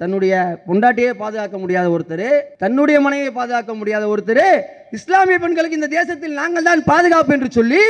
தன்னுடைய பொண்டாட்டியே பாதுகாக்க முடியாத ஒருத்தர் தன்னுடைய மனைவியை பாதுகாக்க முடியாத ஒருத்தர் இஸ்லாமிய பெண்களுக்கு இந்த தேசத்தில் நாங்கள் தான் பாதுகாப்பு என்று சொல்லி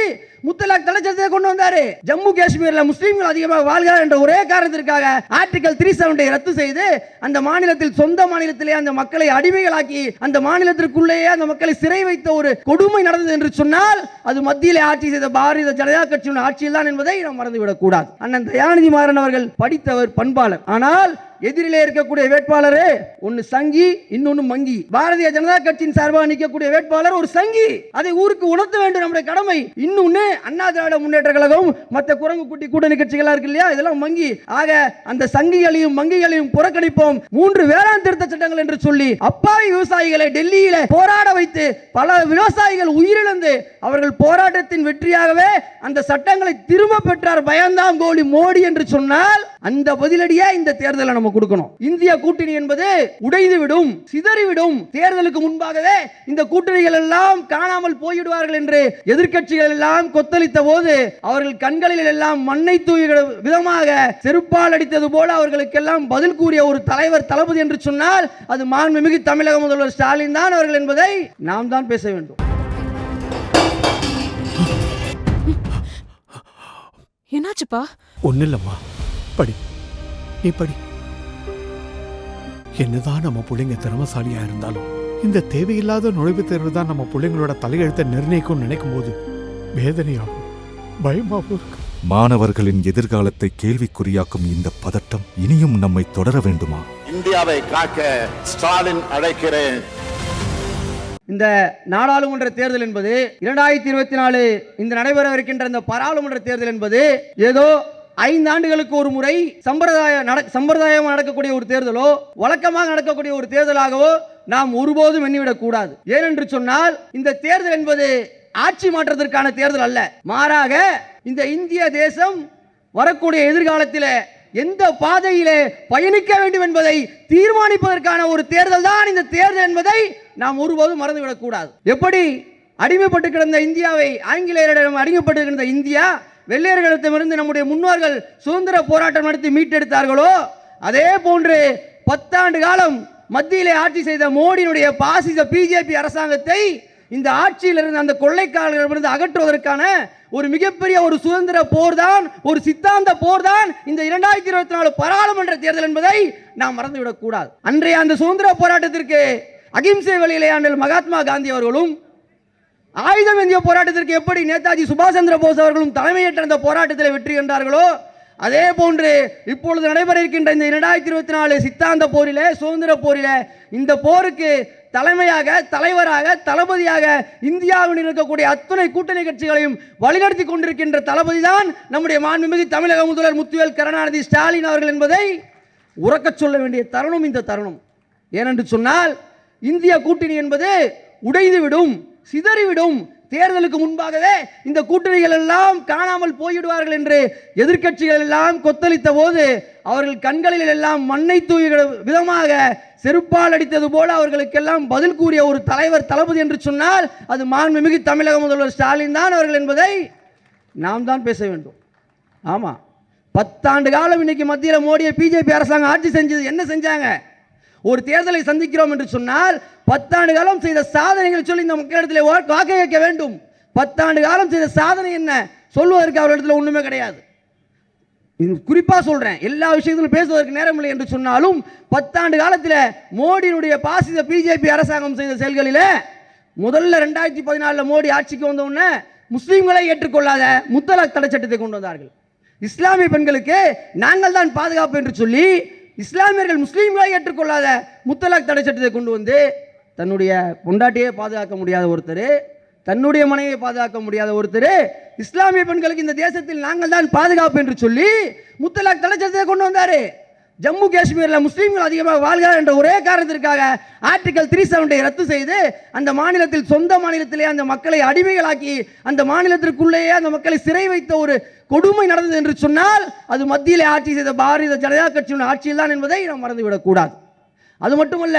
முத்தலாக் தலைச்சத்தை கொண்டு வந்தாரு. ஜம்மு காஷ்மீர்ல முஸ்லீம்கள் அதிகமாக வாழ்கிறார் என்ற ஒரே காரணத்திற்காக ஆர்டிகல் த்ரீ செவன்டை ரத்து செய்து அந்த மாநிலத்தில் சொந்த மாநிலத்திலே அந்த மக்களை அடிமைகளாக்கி அந்த மாநிலத்திற்குள்ளேயே அந்த மக்களை சிறை வைத்த ஒரு கொடுமை நடந்தது என்று சொன்னால் அது மத்தியிலே ஆட்சி செய்த பாரதிய ஜனதா கட்சியின் ஆட்சியில் தான் என்பதை நாம் மறந்துவிடக் கூடாது அண்ணன் தயாநிதி மாறன் அவர்கள் படித்தவர் பண்பாளர். ஆனால் எதிரிலே இருக்கக்கூடிய வேட்பாளர் ஒன்னு சங்கி இன்னொன்னு மங்கி. பாரதிய ஜனதா கட்சியின் சார்பாக நிற்கக்கூடிய வேட்பாளர் ஒரு சங்கி. அதை ஊருக்கு உணர்த்த வேண்டும் நம்முடைய கடமை. இன்னொன்னு அண்ணா திராவிட முன்னேற்ற கழகம் மற்ற குரங்கு குட்டி கூட்டணி கட்சிகளா இருக்கு இல்லையா? இதெல்லாம் மங்கி. ஆக அந்த சங்கிகளையும் மங்கிகளையும் புறக்கணிப்போம். மூன்று வேளாண் திருத்த சட்டங்கள் என்று சொல்லி அப்பாவி விவசாயிகளை டெல்லியில போராட வைத்து பல விவசாயிகள் உயிரிழந்து அவர்கள் போராட்டத்தின் வெற்றியாகவே அந்த சட்டங்களை திரும்ப பெற்றார் பயந்தாம் கோலி மோடி என்று சொன்னால் அந்த பதிலடியே இந்த தேர்தலை நம்ம கொடுக்கணும். இந்திய கூட்டணி என்பது உடைந்து விடும் சிதறிவிடும். தேர்தலுக்கு முன்பாகவே இந்த கூட்டணிகள் எல்லாம் காணாமல் போய்விடுவார்கள் என்று எதிர்க்கட்சிகள் எல்லாம் கொத்தளித்த போது அவர்கள் கண்களில் எல்லாம் மண்ணை தூவுகிற விதமாக செருப்பால் அடித்தது போல அவர்களுக்கெல்லாம் பதில் கூறிய ஒரு தலைவர் தளபதி என்று சொன்னால் அது மாண்புமிகு தமிழக முதல்வர் ஸ்டாலின் தான் அவர்கள் என்பதை நாம் தான் பேச வேண்டும். என்னாச்சுப்பா? ஒன்றும் இல்லைம்மா படி. நீ படி என்னதான் நம்ம பிள்ளைங்க திறமசாலியா இருந்தாலும் இந்த தேவையில்லாத நுழைவுத் தேர்வு தான் நம்ம பிள்ளைங்களோட தலையெழுத்தை நிர்ணயிக்கும் நினைக்கும் போது வேதனையாகும் பயமாகவும் இருக்கு. மாணவர்களின் எதிர்காலத்தை கேள்விக்குறியாக்கும் இந்த பதட்டம் இனியும் நம்மை தொடர வேண்டுமா? இந்தியாவை காக்க ஸ்டாலின் அழைக்கிறேன். இந்த நாடாளுமன்ற தேர்தல் என்பது இரண்டாயிரத்தி இருபத்தி நாலு இந்த நடைபெறவிருக்கின்ற இந்த பாராளுமன்ற தேர்தல் என்பது ஏதோ ஐந்து ஆண்டுகளுக்கு ஒரு முறை சம்பிரதாய நட சம்பிரதாயமாக நடக்கக்கூடிய ஒரு தேர்தலோ வழக்கமாக நடக்கக்கூடிய ஒரு தேர்தலாகவோ நாம் ஒருபோதும் எண்ணிவிடக் கூடாது. ஏனென்று சொன்னால் இந்த தேர்தல் என்பது ஆட்சி மாற்றத்திற்கான தேர்தல் அல்ல. மாறாக இந்த இந்திய தேசம் வரக்கூடிய எதிர்காலத்தில் எந்த பாதையிலே பயணிக்க வேண்டும் என்பதை தீர்மானிப்பதற்கான ஒரு தேர்தல் தான் இந்த தேர்தல் என்பதை நாம் ஒருபோதும் மறந்துவிடக்கூடாது எப்படி அடிமைப்பட்டு கிடந்த இந்தியாவை ஆங்கிலேயரிடம் அடிமைப்பட்டு கிடந்த இந்தியா வெள்ளையர்களிடமிருந்து நம்முடைய முன்னோர்கள் சுதந்திர போராட்டம் நடத்தி மீட்டெடுத்தார்களோ அதே போன்று பத்தாண்டு காலம் மத்தியிலே ஆட்சி செய்த மோடியினுடைய பாசிச பிஜேபி அரசாங்கத்தை இந்த ஆட்சியிலிருந்து அந்த கொள்ளைக்காரர்களிடமிருந்து அகற்றுவதற்கான ஒரு மிகப்பெரிய ஒரு சுதந்திர போர் தான் ஒரு சித்தாந்த போர் தான் இந்த இரண்டாயிரத்தி இருபத்தி நாலு பாராளுமன்ற தேர்தல் என்பதை நாம் மறந்துவிடக் கூடாது அன்றைய அந்த சுதந்திர போராட்டத்திற்கு அகிம்சை வழியிலே ஆண்டில் மகாத்மா காந்தி அவர்களும் ஆயுதம் ஏந்திய போராட்டத்திற்கு எப்படி நேதாஜி சுபாஷ் சந்திர போஸ் அவர்களும் தலைமையேற்ற அந்த போராட்டத்தில் வெற்றி கண்டார்களோ அதே போன்று இப்பொழுது நடைபெற இருக்கின்ற இந்த இரண்டாயிரத்தி இருபத்தி நாலு சித்தாந்த போரிலே சுதந்திர போரிலே இந்த போருக்கு தலைமையாக தலைவராக தளபதியாக இந்தியாவில் இருக்கக்கூடிய அத்துணை கூட்டணி கட்சிகளையும் வழிநடத்தி கொண்டிருக்கின்ற தளபதி தான் நம்முடைய மாண்புமிகு தமிழக முதல்வர் முத்துவேல் கருணாநிதி ஸ்டாலின் அவர்கள் என்பதை உறக்கச் சொல்ல வேண்டிய தருணம் இந்த தருணம். ஏனென்று சொன்னால் இந்திய கூட்டணி என்பது உடைந்துவிடும். சிதறிவிடும். தேர்தலுக்கு முன்பாகவே இந்த கூட்டணிகள் எல்லாம் காணாமல் போய்விடுவார்கள் என்று எதிர்க்கட்சிகள் எல்லாம் கொத்தளித்த போது அவர்கள் கண்களில் எல்லாம் மண்ணை தூவுகிற விதமாக செருப்பால் அடித்தது போல அவர்களுக்கெல்லாம் பதில் கூறிய ஒரு தலைவர் தளபதி என்று சொன்னால் அது மாண்புமிகு தமிழக முதல்வர் ஸ்டாலின் தான் அவர்கள் என்பதை நாம் தான் பேச வேண்டும். ஆமாம் பத்தாண்டு காலம் இன்னைக்கு மத்தியில் மோடியை பிஜேபி அரசாங்கம் ஆட்சி செஞ்சது. என்ன செஞ்சாங்க? ஒரு தேர்தலை சந்திக்கிறோம் என்று சொன்னால் பத்தாண்டு காலம் செய்த சாதனைகளை சொல்லி இந்த மக்களிடத்தில் வாக்கு கேட்க வேண்டும். பத்தாண்டு காலம் செய்த சாதனை என்ன? சொல்வதற்கு அவர்களிடத்தில் ஒன்றுமே கிடையாது. குறிப்பாக சொல்கிறேன் எல்லா விஷயத்திலும் பேசுவதற்கு நேரமில்லை என்று சொன்னாலும் பத்தாண்டு காலத்தில் மோடியினுடைய பாசித பிஜேபி அரசாங்கம் செய்த செயல்களில் முதல்ல ரெண்டாயிரத்தி பதினாலில் மோடி ஆட்சிக்கு வந்தவுடனே முஸ்லீம்களை ஏற்றுக்கொள்ளாத முத்தலாக் தடை சட்டத்தை கொண்டு வந்தார்கள். இஸ்லாமிய பெண்களுக்கு நாங்கள் தான் பாதுகாப்பு என்று சொல்லி இஸ்லாமியர்கள் முஸ்லீம்களை ஏற்றுக்கொள்ளாத முத்தலாக் தடை சட்டத்தை கொண்டு வந்து தன்னுடைய பொண்டாட்டியே பாதுகாக்க முடியாத ஒருத்தர் தன்னுடைய மனைவியை பாதுகாக்க முடியாத ஒருத்தர் இஸ்லாமிய பெண்களுக்கு இந்த தேசத்தில் நாங்கள் தான் பாதுகாப்பு என்று சொல்லி முத்தலாக் தடை சட்டத்தை கொண்டு வந்தாரு. ஜம்மு காஷ்மீரில் முஸ்லீம்கள் அதிகமாக வாழ்கிறார் என்ற ஒரே காரணத்திற்காக ஆர்டிகல் த்ரீ செவன்டை ரத்து செய்து அந்த மாநிலத்தில் சொந்த மாநிலத்திலே அந்த மக்களை அடிமைகளாக்கி அந்த மாநிலத்திற்குள்ளேயே அந்த மக்களை சிறை வைத்த ஒரு கொடுமை நடந்தது என்று சொன்னால் அது மத்தியிலே ஆட்சி செய்த பாரதிய ஜனதா கட்சியின் ஆட்சியில் தான் என்பதை நாம் மறந்துவிடக்கூடாது அது மட்டுமல்ல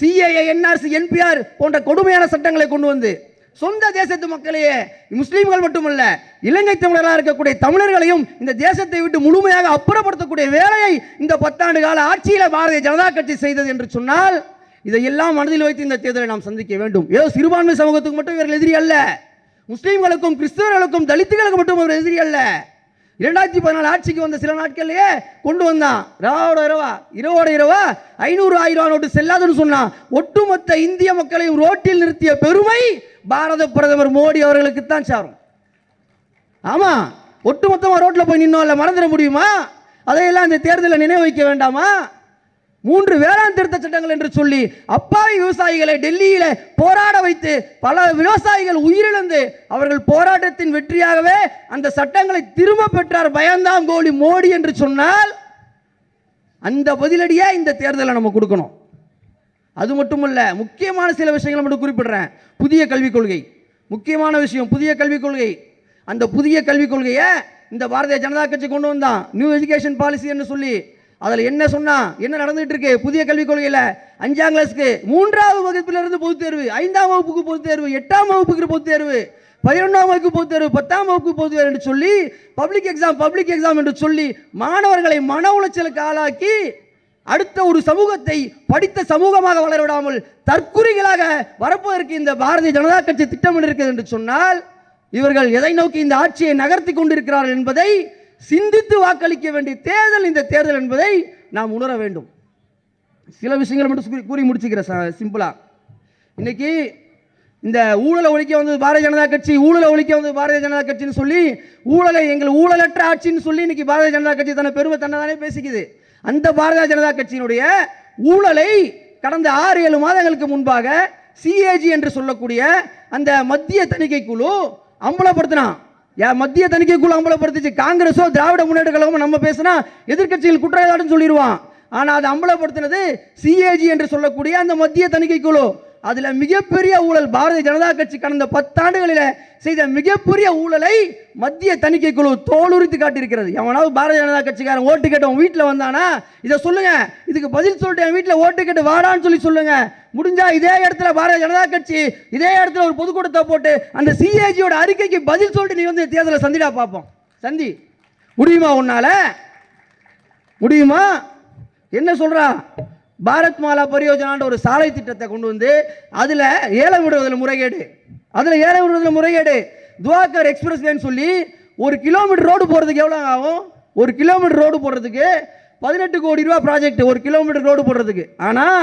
சிஏஏ என்ஆர்சி என்பிஆர் போன்ற கொடுமையான சட்டங்களை கொண்டு வந்து சொந்த தேசத்து மக்களையே முஸ்லீம்கள் மட்டுமல்ல இலங்கை தமிழராக இருக்கக்கூடிய தமிழர்களையும் இந்த தேசத்தை விட்டு முழுமையாக அப்புறப்படுத்தக்கூடிய வேலையை இந்த பத்தாண்டு கால ஆட்சியில் பாரதிய ஜனதா கட்சி செய்தது என்று சொன்னால் இதையெல்லாம் மனதில் வைத்து இந்த தேர்தலை நாம் சந்திக்க வேண்டும். ஏதோ சிறுபான்மை சமூகத்துக்கு மட்டும் இவர்கள் எதிரி அல்ல. முஸ்லீம்களுக்கும் கிறிஸ்தவர்களுக்கும் தலித்துகளுக்கு மட்டும் இவர் எதிரி அல்ல. இரண்டாயிரத்தி பதினாலு ஆட்சிக்கு வந்த சில நாட்கள்லயே கொண்டு வந்தான். ராவோட இரவா இரவோட இரவா ஐநூறு ஆயிரம் நோட்டு செல்லாதுன்னு சொன்னான். ஒட்டுமொத்த இந்திய மக்களையும் ரோட்டில் நிறுத்திய பெருமை பாரத பிரதமர் மோடி அவர்களுக்கு தான் சாரும். ஆமாம் ஒட்டுமொத்தமாக ரோட்டில் போய் நின்னோம்ல மறந்துட முடியுமா? அதையெல்லாம் இந்த தேர்தலில் நினைவு வைக்க வேண்டாமா? மூன்று வேளாண் திருத்த சட்டங்கள் என்று சொல்லி அப்பாவி விவசாயிகளை டெல்லியில் போராட வைத்து பல விவசாயிகள் உயிரிழந்து அவர்கள் போராட்டத்தின் வெற்றியாகவே அந்த சட்டங்களை திரும்ப பெற்றார் பயந்தாம் கோலி மோடி என்று சொன்னால் அந்த பதிலடியே இந்த தேர்தலை நம்ம கொடுக்கணும். அது மட்டுமல்ல முக்கியமான சில விஷயங்களை மட்டும் குறிப்பிடுறேன். புதிய கல்விக் கொள்கை. முக்கியமான விஷயம் புதிய கல்விக் கொள்கை. அந்த புதிய கல்விக் கொள்கையை இந்த பாரதிய ஜனதா கட்சி கொண்டு வந்தான். நியூ எஜுகேஷன் பாலிசி என்று சொல்லி. அதில் என்ன சொன்னால் என்ன நடந்துகிட்டு இருக்கு? புதிய கல்விக் கொள்கையில் அஞ்சாம் கிளாஸ்க்கு மூன்றாவது வகுப்பிலிருந்து பொதுத் தேர்வு ஐந்தாம் வகுப்புக்கு பொதுத் தேர்வு எட்டாம் வகுப்புக்கு பொதுத் தேர்வு பதினொன்றாம் வகுப்பு பொதுத் தேர்வு பத்தாம் வகுப்பு பொதுத் தேர்வு என்று சொல்லி பப்ளிக் எக்ஸாம் பப்ளிக் எக்ஸாம் என்று சொல்லி மாணவர்களை மன உளைச்சலுக்கு ஆளாக்கி அடுத்த ஒரு சமூகத்தை படித்த சமூகமாக வளர விடாமல் தற்குறிகளாக வரப்போவதற்கு இந்த பாரதிய ஜனதா கட்சி திட்டமிட்டிருக்கிறது என்று சொன்னால் இவர்கள் எதை நோக்கி இந்த ஆட்சியை நகர்த்தி கொண்டிருக்கிறார்கள் என்பதை சிந்தித்து வாக்களிக்க வேண்டிய தேர்தல் இந்த தேர்தல் என்பதை நாம் உணர வேண்டும். சில விஷயங்களை மட்டும் கூறி- கூறி முடிச்சுக்கிறேன் சிம்பிளாக சிம்பிளா இன்னைக்கு இந்த ஊழலை ஒழிக்க வந்தது பாரதிய ஜனதா கட்சி ஊழலை ஒழிக்க வந்தது பாரதிய ஜனதா கட்சின்னு சொல்லி ஊழலை எங்கள் ஊழலற்ற ஆட்சின்னு சொல்லி இன்னைக்கு பாரதிய ஜனதா கட்சி தன்னை பெருமை தன்னதானே பேசிக்குது. அந்த பாரதிய ஜனதா கட்சியினுடைய ஊழலை கடந்த ஆறு ஏழு மாதங்களுக்கு முன்பாக சிஏஜி என்று சொல்லக்கூடிய அந்த மத்திய தணிக்கை குழு அம்பலப்படுத்தினான் யா மத்திய தணிக்கை குழு அம்பலப்படுத்திச்சு. காங்கிரஸோ திராவிட முன்னேற்ற கழகமோ நம்ம பேசினா எதிர்கட்சிகள் குற்றச்சாட்டுன்னு சொல்லிடுவான். ஆனால் அது அம்பலப்படுத்தினது சிஏஜி என்று சொல்லக்கூடிய அந்த மத்திய தணிக்கை குழு. அதில் மிகப்பெரிய ஊழல் பாரதிய ஜனதா கட்சி கடந்த பத்தாண்டுகளில் செய்த மிகப்பெரிய ஊழலை மத்திய தணிக்கை குழு தோலுரித்து காட்டியிருக்கிறது. எவனாவது பாரதிய ஜனதா கட்சிக்காரன் ஓட்டு கேட்டவன் வீட்டில் வந்தானா? இதை சொல்லுங்க. இதுக்கு பதில் சொல்லிட்டு என் வீட்டில் ஓட்டு கேட்டு வாடான்னு சொல்லி சொல்லுங்க. முடிஞ்சா இதே இடத்துல பாரதிய ஜனதா கட்சி இதே இடத்துல ஒரு பொதுக்கூட்டத்தை போட்டு அந்த சிஏஜியோட அறிக்கைக்கு பதில் சொல்லிட்டு நீ வந்து தேர்தலை சந்திடா பார்ப்போம் சந்தி முடியுமா உன்னால? முடியுமா? என்ன சொல்றா? பாரத் மாலா பரியோஜனான்ற ஒரு சாலை திட்டத்தை கொண்டு வந்து அதில் ஏலம் விடுவதில் முறைகேடு. அதில் ஏலம் விடுவதில் முறைகேடு. துவாக்கர் எக்ஸ்பிரஸ் வேன்னு சொல்லி ஒரு கிலோமீட்டர் ரோடு போகிறதுக்கு எவ்வளோ ஆகும்? ஒரு கிலோமீட்டர் ரோடு போடுறதுக்கு பதினெட்டு கோடி ரூபா ப்ராஜெக்ட் ஒரு கிலோமீட்டர் ரோடு போடுறதுக்கு. ஆனால்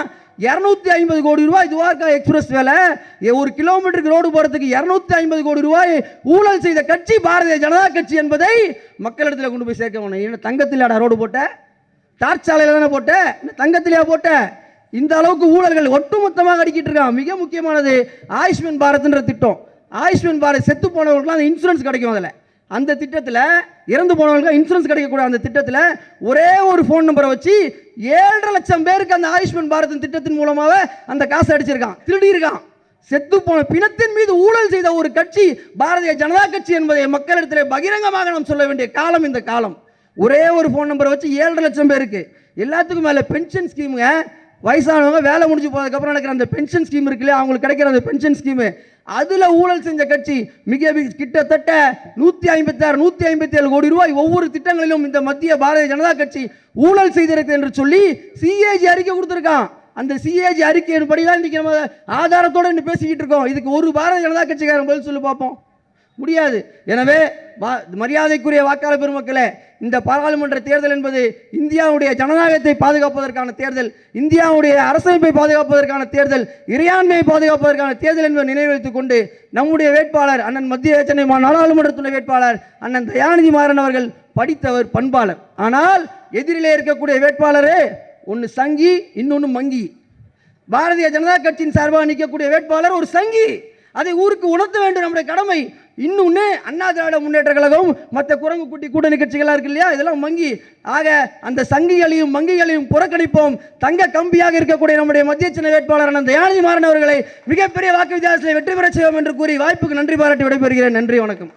இரநூத்தி ஐம்பது கோடி ரூபாய் துவாரகா எக்ஸ்பிரஸ் வேலை ஒரு கிலோமீட்டருக்கு ரோடு போகிறதுக்கு இரநூத்தி ஐம்பது கோடி ரூபாய் ஊழல் செய்த கட்சி பாரதிய ஜனதா கட்சி என்பதை மக்களிடத்தில் கொண்டு போய் சேர்க்க வேணும். தங்கத்தில் தங்கத்திலாடா ரோடு போட்ட தார்ச்சாலையில் தானே போட்ட தங்கத்திலேயே போட்ட? இந்த அளவுக்கு ஊழல்கள் ஒட்டுமொத்தமாக அடிக்கிட்டு இருக்கான் மிக முக்கியமானது ஆயுஷ்மான் பாரத்ன்ற திட்டம். ஆயுஷ்மான் பாரத் செத்து போனவர்களுக்கு அந்த இன்சூரன்ஸ் கிடைக்கும் அதில். அந்த திட்டத்தில் இறந்து போனவங்களுக்கு இன்சூரன்ஸ் கிடைக்கக்கூடிய அந்த திட்டத்தில் ஒரே ஒரு ஃபோன் நம்பரை வச்சு ஏழரை லட்சம் பேருக்கு அந்த ஆயுஷ்மான் பாரத் திட்டத்தின் மூலமாக அந்த காசை அடிச்சிருக்கான். திருடியிருக்கான். செத்து போன பிணத்தின் மீது ஊழல் செய்த ஒரு கட்சி பாரதிய ஜனதா கட்சி என்பதை மக்களிடத்தில் பகிரங்கமாக நாம் சொல்ல வேண்டிய காலம் இந்த காலம். ஒரே ஒரு ஃபோன் நம்பரை வச்சு ஏழரை லட்சம் பேருக்கு எல்லாத்துக்கும் மேலே பென்ஷன் ஸ்கீமுங்க வயசானவங்க வேலை முடிஞ்சு போனதுக்கப்புறம் நடக்கிற அந்த பென்ஷன் ஸ்கீம் இருக்கு இல்லையா அவங்களுக்கு கிடைக்கிற அந்த பென்ஷன் ஸ்கீமு அதில் ஊழல் செஞ்ச கட்சி மிக மிக கிட்டத்தட்ட நூற்றி ஐம்பத்தாறு நூற்றி ஐம்பத்தி ஏழு கோடி ரூபாய் ஒவ்வொரு திட்டங்களிலும் இந்த மத்திய பாரதிய ஜனதா கட்சி ஊழல் செய்திருக்கு என்று சொல்லி சிஏஜி அறிக்கை கொடுத்துருக்கான். அந்த சிஏஜி அறிக்கையின்படி தான் இன்னைக்கு நம்ம ஆதாரத்தோட இன்னும் பேசிக்கிட்டு இருக்கோம். இதுக்கு ஒரு பாரதிய ஜனதா கட்சிக்காரன் பதில் சொல்லி பார்ப்போம். முடியாது. எனவே வா- மரியாதைக்குரிய வாக்காளர் பெருமக்களே இந்த பாராளுமன்ற தேர்தல் என்பது இந்தியாவுடைய ஜனநாயகத்தை பாதுகாப்பதற்கான தேர்தல் இந்தியாவுடைய அரசமைப்பை பாதுகாப்பதற்கான தேர்தல் இறையாண்மையை பாதுகாப்பதற்கான தேர்தல் என்பதை நினைவு கொண்டு நம்முடைய வேட்பாளர் அண்ணன் மத்திய சென்னை மா- நாடாளுமன்ற துணை வேட்பாளர் அண்ணன் தயாநிதி மாறன் அவர்கள் படித்தவர் பண்பாளர். ஆனால் எதிரிலே இருக்கக்கூடிய வேட்பாளரே ஒன்று சங்கி இன்னொன்று மங்கி. பாரதிய ஜனதா கட்சியின் சார்பாக நிற்கக்கூடிய வேட்பாளர் ஒரு சங்கி. அதை ஊருக்கு உணர்த்த வேண்டும் நம்முடைய கடமை. இன்னொன்று அண்ணா திராவிட முன்னேற்ற கழகம் மற்ற குரங்கு குட்டி கூட்டணி கட்சிகளாக இருக்கு இல்லையா? இதெல்லாம் மங்கி ஆக அந்த சங்கிகளையும் மங்கிகளையும் புறக்கணிப்போம். தங்க கம்பியாக இருக்கக்கூடிய நம்முடைய மத்திய சின்ன வேட்பாளர் அந்த தயாநிதி மாறன் அவர்களை மிகப்பெரிய வாக்கு வித்தியாசத்தில் வெற்றி பெறச் செய்வோம் என்று கூறி வாய்ப்புக்கு நன்றி பாராட்டி விடைபெறுகிறேன். நன்றி வணக்கம்.